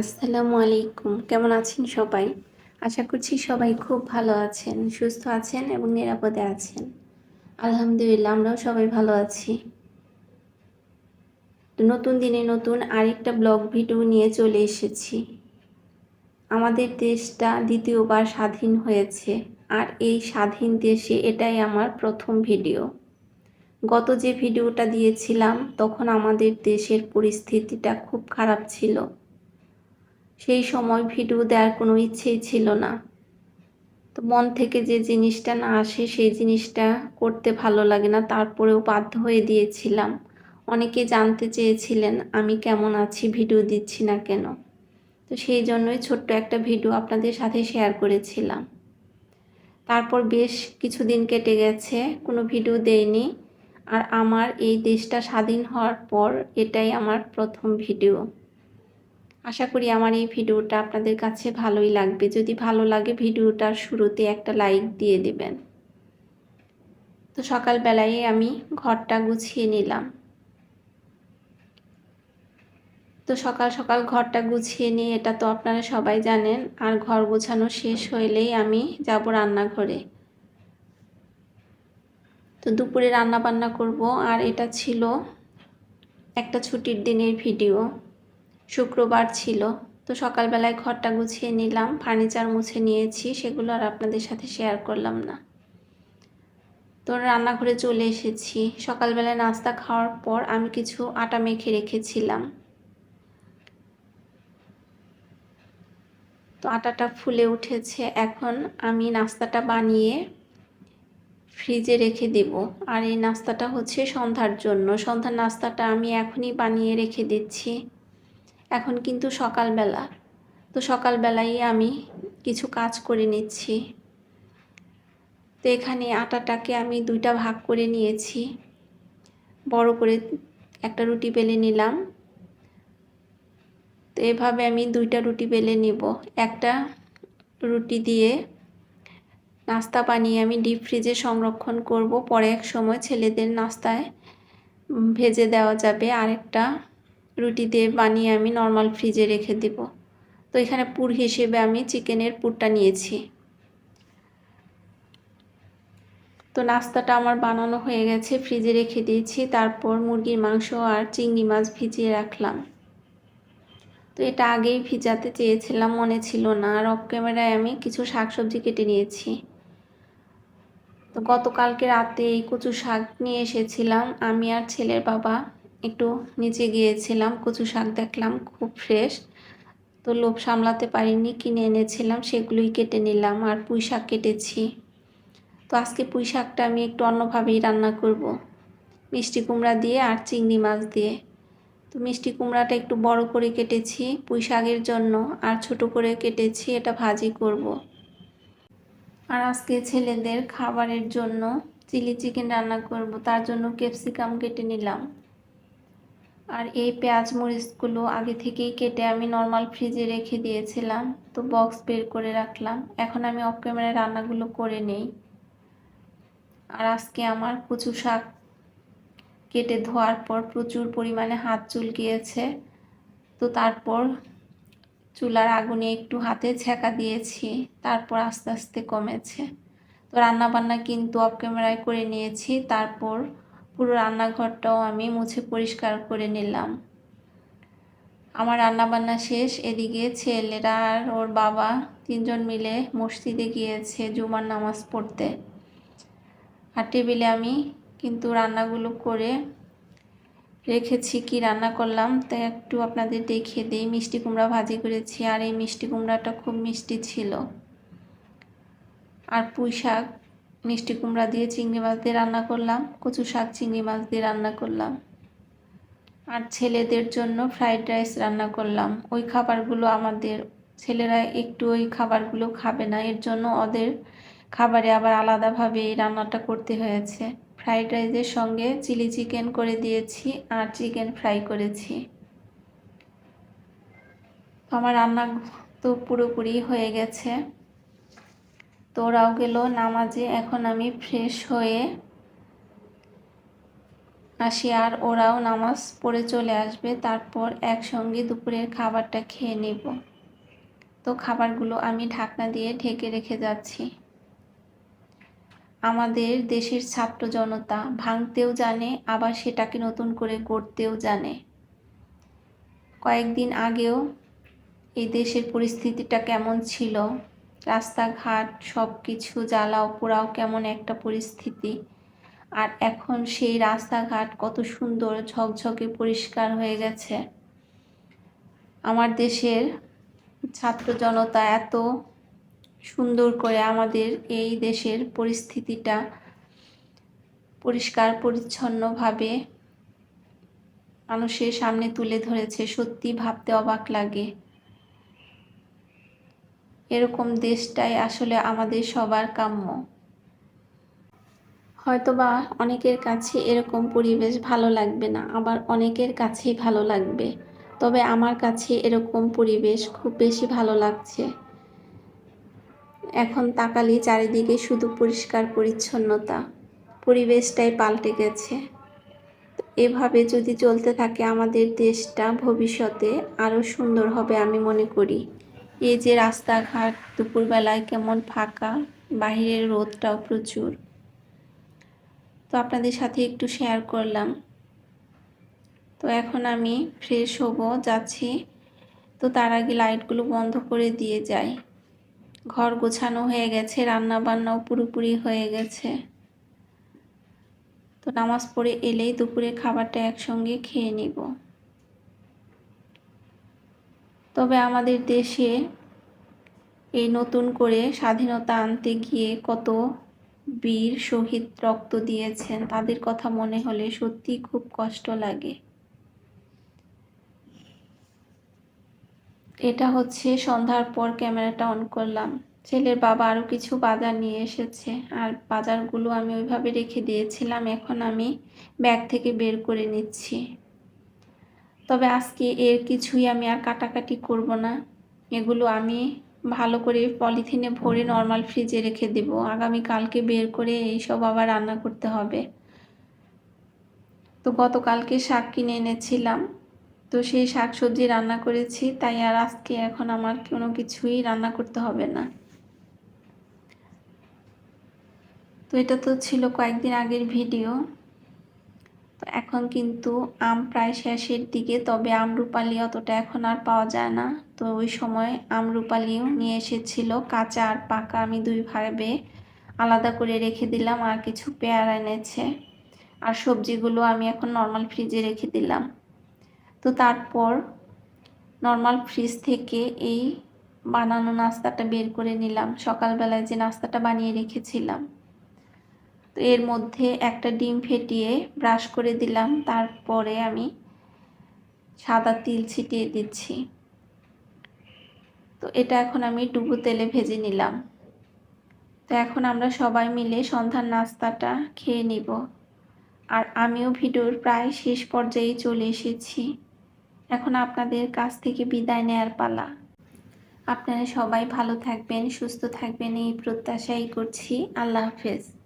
আসসালামু আলাইকুম। কেমন আছেন সবাই? আশা করছি সবাই খুব ভালো আছেন, সুস্থ আছেন এবং নিরাপদে আছেন। আলহামদুলিল্লাহ, আমরাও সবাই ভালো আছি। নতুন দিনে নতুন আরেকটা ব্লগ ভিডিও নিয়ে চলে এসেছি। আমাদের দেশটা দ্বিতীয়বার স্বাধীন হয়েছে আর এই স্বাধীন দেশে এটাই আমার প্রথম ভিডিও। গত যে ভিডিওটা দিয়েছিলাম, তখন আমাদের দেশের পরিস্থিতিটা খুব খারাপ ছিল। সেই সময় ভিডিও দেওয়ার কোনো ইচ্ছেই ছিল না। তো মন থেকে যে জিনিসটা না আসে, সেই জিনিসটা করতে ভালো লাগে না, তারপরেও বাধ্য হয়ে দিয়েছিলাম। অনেকে জানতে চেয়েছিলেন, আমি কেমন আছি? ভিডিও দিচ্ছি না কেন? তো সেই জন্যই ছোট্ট একটা ভিডিও আপনাদের সাথে শেয়ার করেছিলাম। তারপর বেশ কিছুদিন কেটে গেছে, কোনো ভিডিও দেয়নি আর আমার এই দেশটা স্বাধীন হওয়ার পর এটাই আমার প্রথম ভিডিও। আশা করি আমার এই ভিডিওটা আপনাদের কাছে ভালোই লাগবে। যদি ভালো লাগে ভিডিওটার শুরুতে একটা লাইক দিয়ে দেবেন। তো সকালবেলায় আমি ঘরটা গুছিয়ে নিলাম। তো সকাল সকাল ঘরটা গুছিয়ে নিয়ে, এটা তো আপনারা সবাই জানেন, আর ঘর গোছানো শেষ হইলেই আমি যাব রান্নাঘরে। তো দুপুরে রান্না বান্না করব, আর এটা ছিল একটা ছুটির দিনের ভিডিও। শুক্রবার ছিল। তো সকালবেলায় ঘরটা গুছিয়ে নিলাম, ফার্নিচার মুছে নিয়েছি, সেগুলো আর আপনাদের সাথে শেয়ার করলাম না। তো রান্নাঘরে চলে এসেছি। সকালবেলায় নাস্তা খাওয়ার পর আমি কিছু আটা মেখে রেখেছিলাম। তো আটাটা ফুলে উঠেছে, এখন আমি নাস্তাটা বানিয়ে ফ্রিজে রেখে দেব। আর এই নাস্তাটা হচ্ছে সন্ধ্যার জন্য। সন্ধ্যার নাস্তাটা আমি এখনই বানিয়ে রেখে দিচ্ছি। এখন কিন্তু সকালবেলা। তো সকালবেলাই আমি কিছু কাজ করে নিচ্ছি। তো এখানে আটাটাকে আমি দুইটা ভাগ করে নিয়েছি। বড় করে একটা রুটি বেলে নিলাম। তো এভাবে আমি দুইটা রুটি বেলে নিব। একটা রুটি দিয়ে নাস্তা বানিয়ে আমি ডিপ ফ্রিজে সংরক্ষণ করব। পরে এক সময় ছেলেদের নাস্তায় ভেজে দেওয়া যাবে। আরেকটা রুটি দিয়ে বানিয়ে আমি নর্মাল ফ্রিজে রেখে দেব। তো এখানে পুর হিসেবে আমি চিকেনের পুরটা নিয়েছি। তো নাস্তাটা আমার বানানো হয়ে গেছে ফ্রিজে রেখে দিয়েছি, তারপর মুরগির মাংস আর চিংড়ি মাছ ভিজিয়ে রাখলাম। তো এটা আগেই ভিজাতে চেয়েছিলাম, মনে ছিল না, আর অফ ক্যামেরায় আমি কিছু শাকসবজি কেটে নিয়েছি। তো গতকালকে রাতে এই কচু শাক নিয়ে এসেছিলাম, আমি আর ছেলের বাবা একটু নিচে গিয়েছিলাম, কচু শাক দেখলাম, খুব ফ্রেশ তো লোভ সামলাতে পারিনি, কিনে এনেছিলাম, সেগুলোই কেটে নিলাম আর পুঁই শাক কেটেছি তো আজকে পুঁই শাকটা আমি একটু অন্যভাবেই রান্না করব। মিষ্টি কুমড়া দিয়ে আর চিংড়ি মাছ দিয়ে তো মিষ্টি কুমড়াটা একটু বড় করে কেটেছি পুঁই শাকের জন্য আর ছোট করে কেটেছি, এটা ভাজি করব। আর আজকে ছেলেদের খাবারের জন্য চিলি চিকেন রান্না করব, তার জন্য ক্যাপসিকাম কেটে নিলাম আর এই পেঁয়াজ মরিচগুলো আগে থেকেই কেটে আমি নর্মাল ফ্রিজে রেখে দিয়েছিলাম। তো বক্স বের করে রাখলাম। এখন আমি অফ ক্যামেরায় রান্নাগুলো করে নেই। আর আজকে আমার কচু শাক কেটে ধোয়ার পর প্রচুর পরিমাণে হাত চুল গিয়েছে তো তারপর চুলার আগুনে একটু হাতে ছেঁকা দিয়েছি। তারপর আস্তে আস্তে কমেছে। তো রান্না বান্না কিন্তু অফ ক্যামেরায় করে নিয়েছি। তারপর পুরো রান্নাঘরটাও আমি মুছে পরিষ্কার করে নিলাম। আমার রান্নাবান্না শেষ, এদিকে ছেলেরা আর ওর বাবা তিনজন মিলে মসজিদে গিয়েছে জুমার নামাজ পড়তে। আর টেবিলে আমি কিন্তু রান্নাগুলো করে রেখেছি, কি রান্না করলাম তাই একটু আপনাদের দেখিয়ে দিই। মিষ্টি কুমড়া ভাজি করেছি আর এই মিষ্টি কুমড়াটা খুব মিষ্টি ছিল। আর পুঁই শাক মিষ্টি কুমড়া দিয়ে চিংড়ি মাছ দিয়ে রান্না করলাম, কচু শাক, চিংড়ি মাছ দিয়ে রান্না করলাম। আর ছেলেদের জন্য ফ্রাইড রাইস রান্না করলাম। ওই খাবারগুলো আমাদের, ছেলেরা একটু ওই খাবারগুলো খাবে না, এর জন্য ওদের খাবারে আবার আলাদাভাবে এই রান্নাটা করতে হয়েছে। ফ্রাইড রাইসের সঙ্গে চিলি চিকেন করে দিয়েছি আর চিকেন ফ্রাই করেছি। আমার রান্না তো পুরোপুরি হয়ে গেছে। তো ওরাও গেল নামাজে, এখন আমি ফ্রেশ হয়ে আসি আর ওরাও নামাজ পড়ে চলে আসবে, তারপর একসঙ্গে দুপুরের খাবারটা খেয়ে নেব। তো খাবারগুলো আমি ঢাকনা দিয়ে ঢেকে রেখে যাচ্ছি। আমাদের দেশের ছাত্র জনতা ভাঙতেও জানে, আবার সেটাকে নতুন করে গড়তেও জানে। কয়েকদিন আগেও এই দেশের পরিস্থিতিটা কেমন ছিল? রাস্তাঘাট সব কিছু জ্বালাও, পোড়াও কেমন একটা পরিস্থিতি। আর এখন সেই রাস্তাঘাট কত সুন্দর, ঝকঝকে পরিষ্কার হয়ে গেছে। আমার দেশের ছাত্র জনতা এত সুন্দর করে আমাদের এই দেশের পরিস্থিতিটা পরিষ্কার, পরিচ্ছন্নভাবে মানুষের সামনে তুলে ধরেছে। সত্যি ভাবতে অবাক লাগে। এরকম দেশটাই আসলে আমাদের সবার কাম্য। হয়তোবা অনেকের কাছে এরকম পরিবেশ ভালো লাগবে না, আবার অনেকের কাছেই ভালো লাগবে। তবে আমার কাছে এরকম পরিবেশ খুব বেশি ভালো লাগছে। এখন তাকালি চারিদিকে শুধু পরিষ্কার পরিচ্ছন্নতা, পরিবেশটাই পাল্টে গেছে। এভাবে যদি চলতে থাকে আমাদের দেশটা, ভবিষ্যতে আরও সুন্দর হবে আমি মনে করি। এই যে রাস্তাঘাট দুপুরবেলায় কেমন ফাঁকা, বাহিরের রোদটাও প্রচুর। তো আপনাদের সাথে একটু শেয়ার করলাম। তো এখন আমি ফ্রেশ হব, যাচ্ছি। তো তার আগে লাইটগুলো বন্ধ করে দিয়ে যাই। ঘর গোছানো হয়ে গেছে রান্না বান্নাও পুরোপুরি হয়ে গেছে। তো নামাজ পড়ে এলেই দুপুরে খাবারটা একসঙ্গে খেয়ে নিব। তবে আমাদের দেশে এই নতুন করে স্বাধীনতা আনতে গিয়ে কত বীর শহীদ রক্ত দিয়েছেন, তাদের কথা মনে হলে সত্যি খুব কষ্ট লাগে। এটা হচ্ছে সন্ধ্যার পর ক্যামেরাটা অন করলাম। ছেলের বাবা আরও কিছু বাজার নিয়ে এসেছে, আর বাজারগুলো আমি ওইভাবে রেখে দিয়েছিলাম, এখন আমি ব্যাগ থেকে বের করে নিচ্ছি। তবে আজকে এর কিছুই আমি আর কাটাকাটি করব না। এগুলো আমি ভালো করে পলিথিনে ভরে নর্মাল ফ্রিজে রেখে দেব। আগামী কালকে বের করে এইসব আবার রান্না করতে হবে। তো গতকালকে শাক কিনে এনেছিলাম। তো সেই শাক সবজি রান্না করেছি, তাই আর আজকে এখন আমার কোনো কিছুই রান্না করতে হবে না। তো এটা তো ছিল কয়েকদিন আগের ভিডিও তো এখন কিন্তু আম প্রায় শেষের দিকে, তবে আমরুপালি অতটা এখন আর পাওয়া যায় না। তো ওই সময় আমরুপালিও নিয়ে এসেছিল, কাঁচা আর পাকা আমি দুই ভাবে আলাদা করে রেখে দিলাম, আর কিছু পেয়ারা এনেছে। আর সবজিগুলো আমি এখন নর্মাল ফ্রিজে রেখে দিলাম। তো তারপর নর্মাল ফ্রিজ থেকে এই বানানো নাস্তাটা বের করে নিলাম। সকালবেলায় যে নাস্তাটা বানিয়ে রেখেছিলাম। তো এর মধ্যে একটা ডিম ফেটিয়ে ব্রাশ করে দিলাম। তারপরে আমি সাদা তিল ছিটিয়ে দিচ্ছি। তো এটা এখন আমি ডুবো তেলে ভেজে নিলাম। তো এখন আমরা সবাই মিলে সন্ধ্যার নাস্তাটা খেয়ে নিব। আর আমিও ভিডিওর প্রায় শেষ পর্যায়ে চলে এসেছি। এখন আপনাদের কাছ থেকে বিদায় নেয়ার পালা। আপনারা সবাই ভালো থাকবেন, সুস্থ থাকবেন, এই প্রত্যাশাই করছি। আল্লাহ হাফেজ।